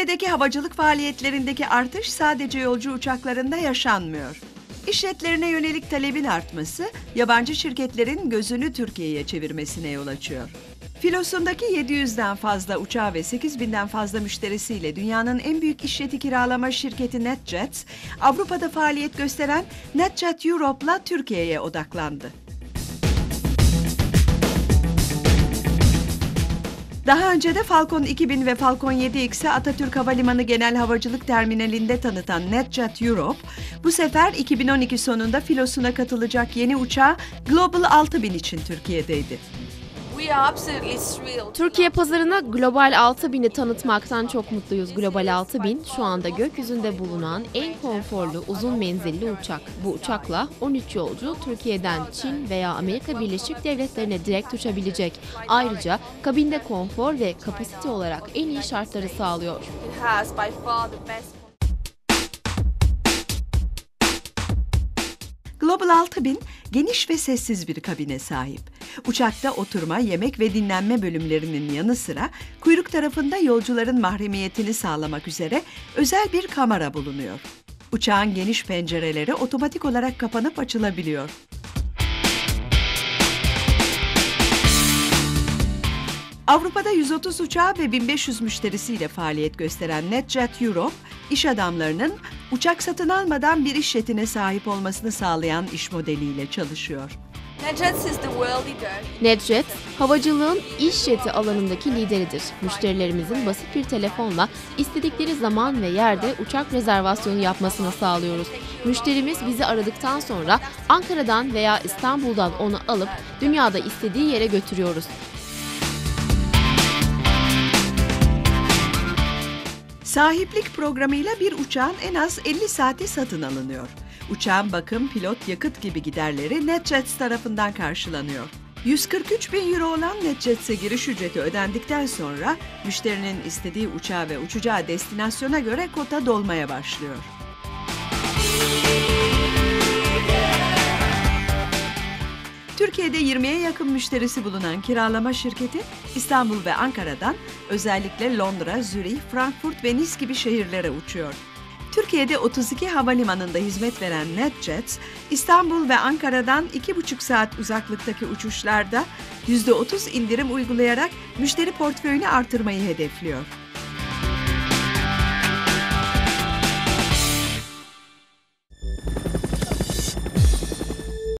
Türkiye'deki havacılık faaliyetlerindeki artış sadece yolcu uçaklarında yaşanmıyor. İşletlerine yönelik talebin artması, yabancı şirketlerin gözünü Türkiye'ye çevirmesine yol açıyor. Filosundaki 700'den fazla uçağı ve 8000'den fazla müşterisiyle dünyanın en büyük işleti kiralama şirketi NetJets, Avrupa'da faaliyet gösteren NetJet Europe'la Türkiye'ye odaklandı. Daha önce de Falcon 2000 ve Falcon 7X'i Atatürk Havalimanı Genel Havacılık Terminali'nde tanıtan NetJet Europe, bu sefer 2012 sonunda filosuna katılacak yeni uçağı Global 6000 için Türkiye'deydi. Türkiye pazarına Global 6000'i tanıtmaktan çok mutluyuz. Global 6000 şu anda gökyüzünde bulunan en konforlu uzun menzilli uçak. Bu uçakla 13 yolcu Türkiye'den Çin veya Amerika Birleşik Devletleri'ne direkt uçabilecek. Ayrıca kabinde konfor ve kapasite olarak en iyi şartları sağlıyor. Global 6000 geniş ve sessiz bir kabine sahip. Uçakta oturma, yemek ve dinlenme bölümlerinin yanı sıra kuyruk tarafında yolcuların mahremiyetini sağlamak üzere özel bir kamera bulunuyor. Uçağın geniş pencereleri otomatik olarak kapanıp açılabiliyor. Avrupa'da 130 uçağı ve 1500 müşterisiyle faaliyet gösteren NetJet Europe, iş adamlarının uçak satın almadan bir iş jetine sahip olmasını sağlayan iş modeliyle çalışıyor. NetJet, havacılığın iş jeti alanındaki lideridir. Müşterilerimizin basit bir telefonla istedikleri zaman ve yerde uçak rezervasyonu yapmasını sağlıyoruz. Müşterimiz bizi aradıktan sonra Ankara'dan veya İstanbul'dan onu alıp dünyada istediği yere götürüyoruz. Sahiplik programıyla bir uçağın en az 50 saati satın alınıyor. Uçağın bakım, pilot, yakıt gibi giderleri NetJets tarafından karşılanıyor. 143 bin euro olan NetJets'e giriş ücreti ödendikten sonra müşterinin istediği uçağa ve uçacağı destinasyona göre kota dolmaya başlıyor. Türkiye'de 20'ye yakın müşterisi bulunan kiralama şirketi İstanbul ve Ankara'dan özellikle Londra, Zürih, Frankfurt ve Nice gibi şehirlere uçuyor. Türkiye'de 32 havalimanında hizmet veren NetJets, İstanbul ve Ankara'dan 2,5 saat uzaklıktaki uçuşlarda %30 indirim uygulayarak müşteri portföyünü artırmayı hedefliyor.